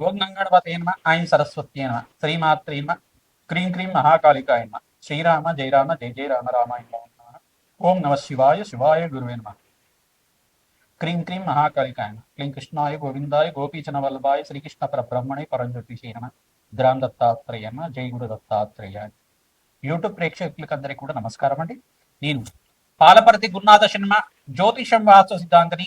ఓం గంగణపతే ఆయన ఐం శ్రీమాత్రేన్మ క్రీం క్రీం మహాకాళికాయన్మ శ్రీరామ జయరామ జయ జయ రామ రామాయణ ఓం నమ శివాయ శివాయ గురువేన్మ క్రీం క్రీం మహాకాళికాయన క్లీం కృష్ణాయ గోవిందాయ గోపీచన వల్లభాయ శ్రీకృష్ణ పరబ్రహ్మణి పరంజ్యోతిషే నమ గ్రామ దత్తాత్రేయ నమ జై గురు దత్తాత్రేయ. యూట్యూబ్ ప్రేక్షకులకందరికీ కూడా నమస్కారం అండి నేను పాలపర్తి గురునాథ శర్మ జ్యోతిషం వాస్తు సిద్ధాంతిని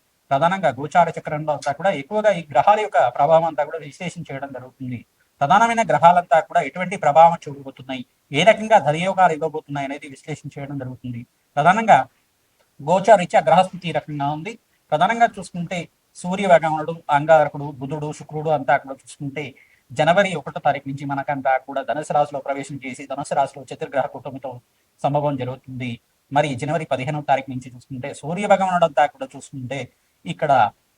ప్రధానంగా గోచార చక్రంలో అంతా కూడా ఎక్కువగా ఈ గ్రహాల యొక్క ప్రభావం అంతా కూడా విశ్లేషణ చేయడం జరుగుతుంది. ప్రధానమైన గ్రహాలంతా కూడా ఎటువంటి ప్రభావం చూపబోతున్నాయి? ఏ రకంగా ధనయోగాలు ఇవ్వబోతున్నాయి అనేది విశ్లేషణ చేయడం జరుగుతుంది. ప్రధానంగా గోచారీత్యా గ్రహస్థితి రకంగా ఉంది? ప్రధానంగా చూసుకుంటే సూర్య అంగారకుడు బుధుడు శుక్రుడు అంతా కూడా చూసుకుంటే జనవరి ఒకటో తారీఖు నుంచి మనకంతా కూడా ధనుసు రాశిలో ప్రవేశం చేసి ధనుసు రాశిలో చతుర్గ్రహ కుటుంబంతో సంభవం జరుగుతుంది. మరి జనవరి పదిహేనవ తారీఖు నుంచి చూసుకుంటే సూర్య భగవానుడు అంతా కూడా చూసుకుంటే ఇక్కడ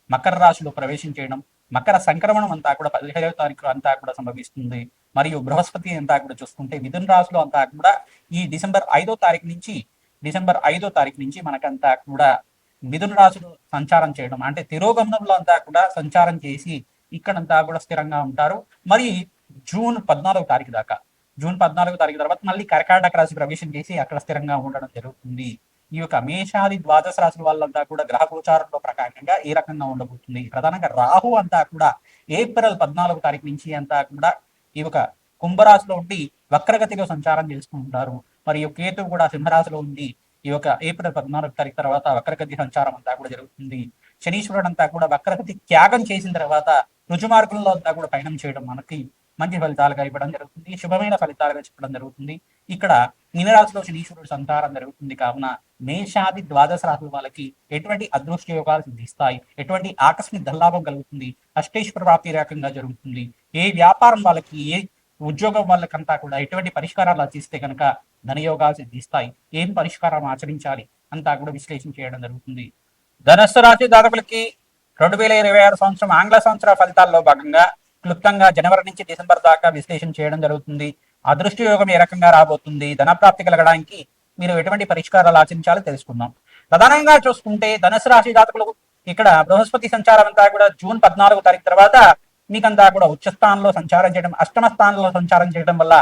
మకర రాశిలో ప్రవేశం చేయడం మకర సంక్రమణం అంతా కూడా పదిహేడవ తారీఖు అంతా కూడా సంభవిస్తుంది. మరియు బృహస్పతి అంతా కూడా చూసుకుంటే మిథున రాశిలో అంతా కూడా ఈ డిసెంబర్ ఐదో తారీఖు నుంచి డిసెంబర్ ఐదో తారీఖు నుంచి మనకంతా కూడా మిథున రాశిలో సంచారం చేయడం అంటే తిరోగమనంలో అంతా కూడా సంచారం చేసి ఇక్కడంతా కూడా స్థిరంగా ఉంటారు. మరి జూన్ పద్నాలుగో తారీఖు దాకా జూన్ పద్నాలుగో తారీఖు తర్వాత మళ్ళీ కర్కాటక రాశి ప్రవేశం చేసి అక్కడ స్థిరంగా ఉండడం జరుగుతుంది. ఈ యొక్క మేషాది ద్వాదశ రాశుల వాళ్ళంతా కూడా గ్రహ గోచారంలో ప్రకారంగా ఏ రకంగా ఉండబోతుంది? ప్రధానంగా రాహు అంతా కూడా ఏప్రిల్ పద్నాలుగు తారీఖు నుంచి అంతా కూడా ఈ యొక్క కుంభరాశిలో ఉండి వక్రగతిలో సంచారం చేస్తూ ఉంటారు. మరియు కేతు కూడా సింహరాశిలో ఉండి ఈ యొక్క ఏప్రిల్ పద్నాలుగు తారీఖు తర్వాత వక్రగతి సంచారం అంతా కూడా జరుగుతుంది. శనీశ్వరుడు అంతా కూడా వక్రగతి త్యాగం చేసిన తర్వాత రుజుమార్గంలో అంతా కూడా పయనం చేయడం మనకి మంచి ఫలితాలుగా ఇవ్వడం జరుగుతుంది. శుభమైన ఫలితాలుగా చెప్పడం జరుగుతుంది. ఇక్కడ మీనరాశిలో శనీశ్వరుడు సంతారం జరుగుతుంది కావున మేషాది ద్వాదశ రాశుల వాళ్ళకి ఎటువంటి అదృష్ట యోగాలు సిద్ధిస్తాయి? ఎటువంటి ఆకస్మిక ధనలాభం కలుగుతుంది? అష్టేశ్వర ప్రాప్తి రకంగా జరుగుతుంది? ఏ వ్యాపారం వాళ్ళకి ఏ ఉద్యోగం వాళ్ళకంతా కూడా ఎటువంటి పరిష్కారాలు ఆచరిస్తే కనుక ధనయోగాలు సిద్ధిస్తాయి. ఏం పరిష్కారం ఆచరించాలి? అంతా కూడా విశ్లేషణ చేయడం జరుగుతుంది. ధనస్సు రాశి జాతకులకి రెండు వేల ఇరవై ఆరు సంవత్సరం ఆంగ్ల సంవత్సర ఫలితాల్లో భాగంగా క్లుప్తంగా జనవరి నుంచి డిసెంబర్ దాకా విశ్లేషణ చేయడం జరుగుతుంది. అదృష్ట యోగం ఏ రకంగా రాబోతుంది ధనప్రాప్తి కలగడానికి మీరు ఎటువంటి పరిష్కారాలు ఆచరించాలో తెలుసుకుందాం. ప్రధానంగా చూసుకుంటే ధనుసు రాశి జాతకులు ఇక్కడ బృహస్పతి సంచారం అంతా కూడా జూన్ పద్నాలుగు తారీఖు తర్వాత మీకంతా కూడా ఉచ్చ స్థానంలో సంచారం చేయడం అష్టమ స్థానంలో సంచారం చేయడం వల్ల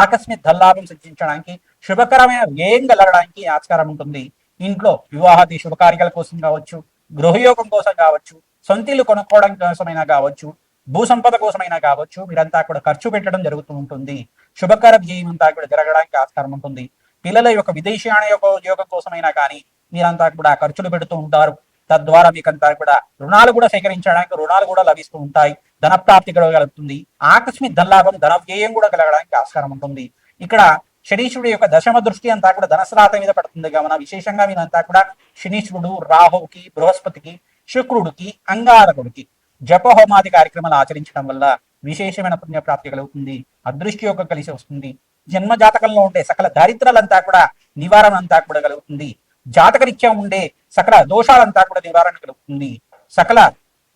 ఆకస్మిక ధల్లాభం సిద్ధించడానికి శుభకరమైన వ్యయం కలగడానికి ఆస్కారం ఉంటుంది. ఇంట్లో వివాహాది శుభకార్యాల కోసం కావచ్చు గృహయోగం కోసం కావచ్చు సొంతిల్లు కొనుక్కోవడం కోసమైనా కావచ్చు భూ సంపద కోసమైనా కావచ్చు మీరంతా కూడా ఖర్చు పెట్టడం జరుగుతూ ఉంటుంది. శుభకర విజయం అంతా కూడా జరగడానికి ఆస్కారం ఉంటుంది. పిల్లల యొక్క విదేశీయాన యొక్క ఉద్యోగం కోసమైనా కానీ మీరంతా కూడా ఖర్చులు పెడుతూ ఉంటారు. తద్వారా మీకంతా కూడా రుణాలు కూడా సేకరించడానికి రుణాలు కూడా లభిస్తూ ఉంటాయి. ధనప్రాప్తి కలగలుగుతుంది ఆకస్మిక ధనలాభం ధన వ్యయం కూడా కలగడానికి ఆస్కారం ఉంటుంది. ఇక్కడ శనీశ్వరుడు యొక్క దశమ దృష్టి అంతా కూడా ధనశ్రాత మీద పడుతుంది. కావున విశేషంగా మీరంతా కూడా శనీశ్వరుడు రాహువుకి బృహస్పతికి శుక్రుడికి అంగారకుడికి జపహోమాది కార్యక్రమాలు ఆచరించడం వల్ల విశేషమైన పుణ్యప్రాప్తి కలుగుతుంది అదృష్టి యొక్క కలిసి వస్తుంది. జన్మ జాతకంలో ఉండే సకల దారిద్రాలంతా కూడా నివారణ అంతా కూడా కలుగుతుంది. జాతకరీత్యా ఉండే సకల దోషాలంతా కూడా నివారణ కలుగుతుంది. సకల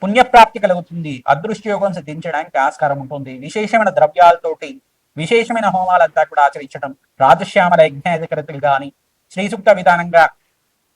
పుణ్యప్రాప్తి కలుగుతుంది. అదృష్టి యోగం సిద్ధించడానికి ఆస్కారం ఉంటుంది. విశేషమైన ద్రవ్యాలతోటి విశేషమైన హోమాలంతా కూడా ఆచరించడం రాజశ్యామల యజ్ఞాధికరతులు గాని శ్రీసుక్త విధానంగా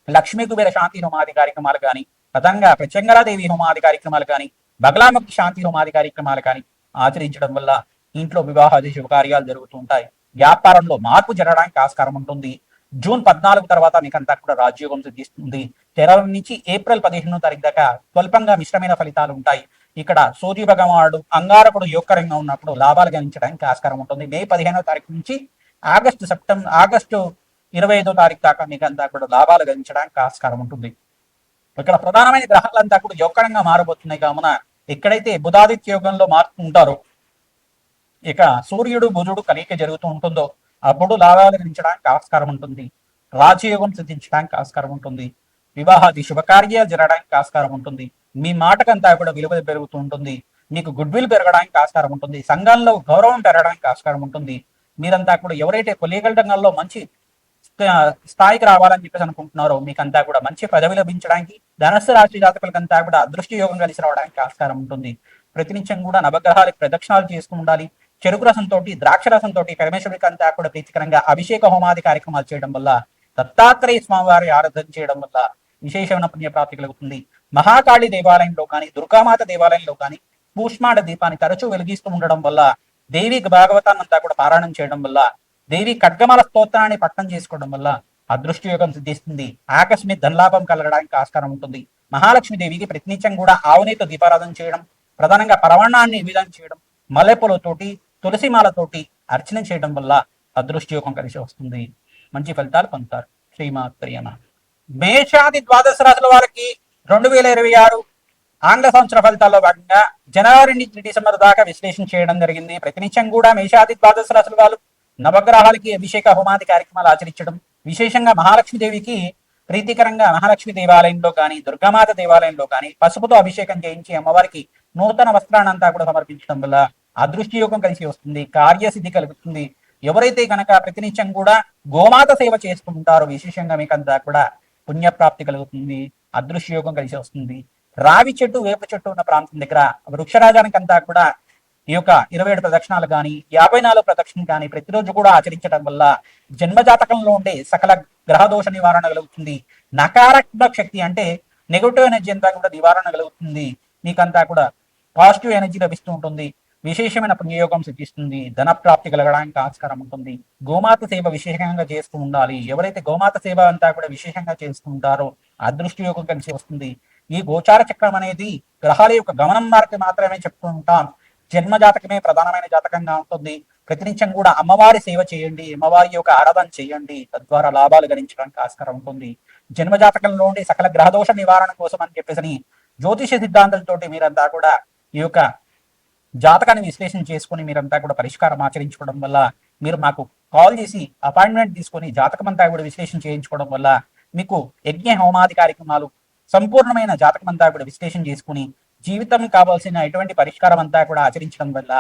లక్ష్మీ కుబేర శాంతి హోమాది కార్యక్రమాలు కానీ అదంగా ప్రచంగరాదేవి హోమాది కార్యక్రమాలు కానీ బగలాముఖి శాంతి హోమాది కార్యక్రమాలు కానీ ఆచరించడం వల్ల ఇంట్లో వివాహాది శుభకార్యాలు జరుగుతూ ఉంటాయి. వ్యాపారంలో మార్పు జరగడానికి ఆస్కారం ఉంటుంది. జూన్ పద్నాలుగు తర్వాత మీకంతా కూడా రాజ్యోగం సిద్ధిస్తుంది. కేరళ నుంచి ఏప్రిల్ పదిహేనో తారీఖు దాకా స్వల్పంగా మిశ్రమైన ఫలితాలు ఉంటాయి. ఇక్కడ సూర్య భగవానుడు అంగారకుడు యోగకరంగా ఉన్నప్పుడు లాభాలు గణించడానికి ఆస్కారం ఉంటుంది. మే పదిహేనో తారీఖు నుంచి ఆగస్టు సెప్టెంబర్ ఆగస్టు ఇరవై ఐదో తారీఖు దాకా మీకు అంతా కూడా లాభాలు గణించడానికి ఆస్కారం ఉంటుంది. ఇక్కడ ప్రధానమైన గ్రహాలంతా కూడా యోగకరంగా మారబోతున్నాయి కావున ఎక్కడైతే బుధాదిత్య యోగంలో మారుతూ ఉంటారో ఇక సూర్యుడు బుధుడు కలియిక జరుగుతూ ఉంటుందో అప్పుడు లాభాలు గణించడానికి ఆస్కారం ఉంటుంది. రాజయోగం సిద్ధించడానికి ఆస్కారం ఉంటుంది. వివాహాది శుభకార్యాలు జరగడానికి ఆస్కారం ఉంటుంది. మీ మాటకంతా కూడా విలువ పెరుగుతూ ఉంటుంది. మీకు గుడ్ విల్ పెరగడానికి ఆస్కారం ఉంటుంది. సంఘంలో గౌరవం పెరగడానికి ఆస్కారం ఉంటుంది. మీరంతా కూడా ఎవరైతే కొలీగల రంగంలో మంచి స్థాయికి రావాలని చెప్పేసి అనుకుంటున్నారో. మీకంతా కూడా మంచి పదవి లభించడానికి ధనస్సు రాశి జాతకులకంతా కూడా అదృష్టి యోగం కలిసి రావడానికి ఆస్కారం ఉంటుంది. ప్రతినిత్యం కూడా నవగ్రహాలకు ప్రదక్షిణాలు చేసుకుని ఉండాలి. చెరుకు రసంతో ద్రాక్ష రసంతో పరమేశ్వరుడికి అంతా కూడా ప్రీతికరంగా అభిషేక హోమాది కార్యక్రమాలు చేయడం వల్ల దత్తాత్రేయ స్వామివారి ఆరాధన చేయడం వల్ల విశేషమైన పుణ్యప్రాప్తి కలుగుతుంది. మహాకాళి దేవాలయంలో కానీ దుర్గామాత దేవాలయంలో కానీ పూష్మాడ దీపాన్ని తరచూ వెలిగిస్తూ ఉండడం వల్ల దేవి భాగవతాన్ని అంతా కూడా పారాయణం చేయడం వల్ల దేవి ఖడ్గమాల స్తోత్రాన్ని పట్టణం చేసుకోవడం వల్ల అదృష్టి యోగం సిద్ధిస్తుంది. ఆకస్మిక ధనలాభం కలగడానికి ఆస్కారం ఉంటుంది. మహాలక్ష్మి దేవికి ప్రతినిత్యం కూడా ఆవునేతో దీపారాధన చేయడం ప్రధానంగా పరవణాన్ని విధానం చేయడం మల్లెపూలతోటి తులసిమాలతోటి అర్చన చేయడం వల్ల అదృష్టి యోగం కలిసి వస్తుంది. మంచి ఫలితాలు పొందుతారు. శ్రీమాత్రియమ మేషాది ద్వాదశ రాశుల వారికి రెండు వేల ఇరవై ఆరు ఆంగ్ల సంవత్సర ఫలితాల్లో భాగంగా జనవరి నుంచి డిసెంబర్ దాకా విశ్లేషణ చేయడం జరిగింది. ప్రతినిత్యం కూడా మేషాది ద్వాదశ రాశుల వాళ్ళు నవగ్రహాలకి అభిషేక హోమాది కార్యక్రమాలు ఆచరించడం విశేషంగా మహాలక్ష్మీదేవికి ప్రీతికరంగా మహాలక్ష్మి దేవాలయంలో కానీ దుర్గామాత దేవాలయంలో కానీ పసుపుతో అభిషేకం చేయించి అమ్మవారికి నూతన వస్త్రాన్ని అంతా కూడా సమర్పించడం వల్ల అదృష్టి యోగం కలిసి వస్తుంది కార్యసిద్ధి కలుగుతుంది. ఎవరైతే కనుక ప్రతినిత్యం కూడా గోమాత సేవ చేసుకుంటారో విశేషంగా మీకంతా కూడా పుణ్యప్రాప్తి కలుగుతుంది అదృశ్య యోగం కలిసి వస్తుంది. రావి చెట్టు వేప చెట్టు ఉన్న ప్రాంతం దగ్గర వృక్షరాజానికి అంతా కూడా ఈ యొక్క ఇరవై ఏడు ప్రదక్షిణాలు కానీ యాభై నాలుగు ప్రదక్షిణలు కానీ ప్రతిరోజు కూడా ఆచరించడం వల్ల జన్మజాతకంలో ఉండే సకల గ్రహదోష నివారణ కలుగుతుంది. నకారాత్మక శక్తి అంటే నెగటివ్ ఎనర్జీ అంతా కూడా నివారణ కలుగుతుంది. మీకంతా కూడా పాజిటివ్ ఎనర్జీ లభిస్తూ ఉంటుంది. విశేషమైన పుణ్యయోగం సిద్ధిస్తుంది. ధన ప్రాప్తి కలగడానికి ఆస్కారం ఉంటుంది. గోమాత సేవ విశేషంగా చేస్తూ ఉండాలి. ఎవరైతే గోమాత సేవ అంతా కూడా విశేషంగా చేస్తూ ఉంటారో అదృష్టి యోగం కలిసి వస్తుంది. ఈ గోచార చక్రం అనేది గ్రహాల యొక్క గమనం మార్గం మాత్రమే చెప్తూ ఉంటాం. జన్మ జాతకమే ప్రధానమైన జాతకంగా ఉంటుంది. ప్రతినిత్యం కూడా అమ్మవారి సేవ చేయండి అమ్మవారి యొక్క ఆరాధన చేయండి తద్వారా లాభాలు గణించడానికి ఆస్కారం ఉంటుంది. జన్మ జాతకంలో సకల గ్రహదోష నివారణ కోసం అని చెప్పేసి జ్యోతిష సిద్ధాంతంతో మీరంతా కూడా ఈ యొక్క జాతకాన్ని విశ్లేషణ చేసుకుని మీరంతా కూడా పరిష్కారం ఆచరించుకోవడం వల్ల మీరు మాకు కాల్ చేసి అపాయింట్మెంట్ తీసుకొని జాతకం అంతా కూడా విశ్లేషణ చేయించుకోవడం వల్ల మీకు యజ్ఞ హోమాది కార్యక్రమాలు సంపూర్ణమైన జాతకం అంతా కూడా విశ్లేషణ చేసుకుని జీవితం కావాల్సిన ఎటువంటి పరిష్కారం అంతా కూడా ఆచరించడం వల్ల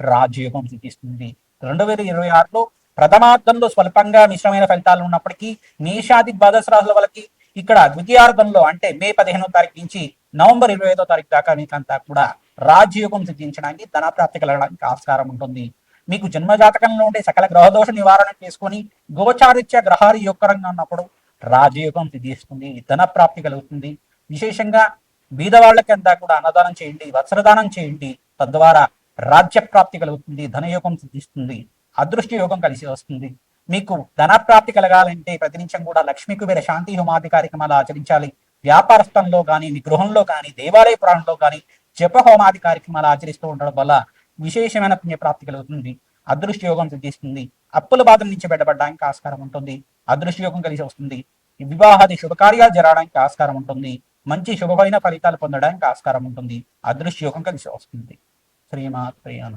రాజయోగం సిద్ధిస్తుంది. రెండు వేల ఇరవై ఆరులో ప్రథమార్థంలో స్వల్పంగా మిశ్రమైన ఫలితాలు ఉన్నప్పటికీ మేషాది ద్వాదశ రాసుల వాళ్ళకి ఇక్కడ ద్వితీయార్థంలో అంటే మే పదిహేనో తారీఖు నుంచి నవంబర్ ఇరవై ఐదో తారీఖు దాకా మీకంతా కూడా రాజయోగం సిద్ధించడానికి ధనప్రాప్తి కలగడానికి ఆస్కారం ఉంటుంది. మీకు జన్మజాతకంలో ఉండే సకల గ్రహదోష నివారణ చేసుకొని గోచారిత్య గ్రహాలు యొక్కరంగా ఉన్నప్పుడు రాజయోగం సిద్ధిస్తుంది ధనప్రాప్తి కలుగుతుంది. విశేషంగా బీద వాళ్ళకి అంతా కూడా అన్నదానం చేయండి వస్త్రదానం చేయండి తద్వారా రాజ్య ప్రాప్తి కలుగుతుంది ధనయోగం సిద్ధిస్తుంది అదృష్ట యోగం కలిసి వస్తుంది. మీకు ధనప్రాప్తి కలగాలంటే ప్రతినిత్యం కూడా లక్ష్మీ కుబేర శాంతి హోమాది కార్యక్రమాలు ఆచరించాలి. వ్యాపారస్థంలో కానీ మీ గృహంలో కానీ దేవాలయ ప్రాణంలో కానీ జప హోమాది కార్యక్రమాలు ఆచరిస్తూ ఉండడం వల్ల విశేషమైన పుణ్యప్రాప్తి కలుగుతుంది అదృష్ట యోగం సిద్ధిస్తుంది అప్పుల బాధ నుంచి బయటపడడానికి ఆస్కారం ఉంటుంది అదృష్ట యోగం కలిసి వస్తుంది వివాహాది శుభకార్యాలు జరగడానికి ఆస్కారం ఉంటుంది మంచి శుభమైన ఫలితాలు పొందడానికి ఆస్కారం ఉంటుంది. అదృష్ట యోగం కలిసి వస్తుంది. శ్రీమాత్రేయన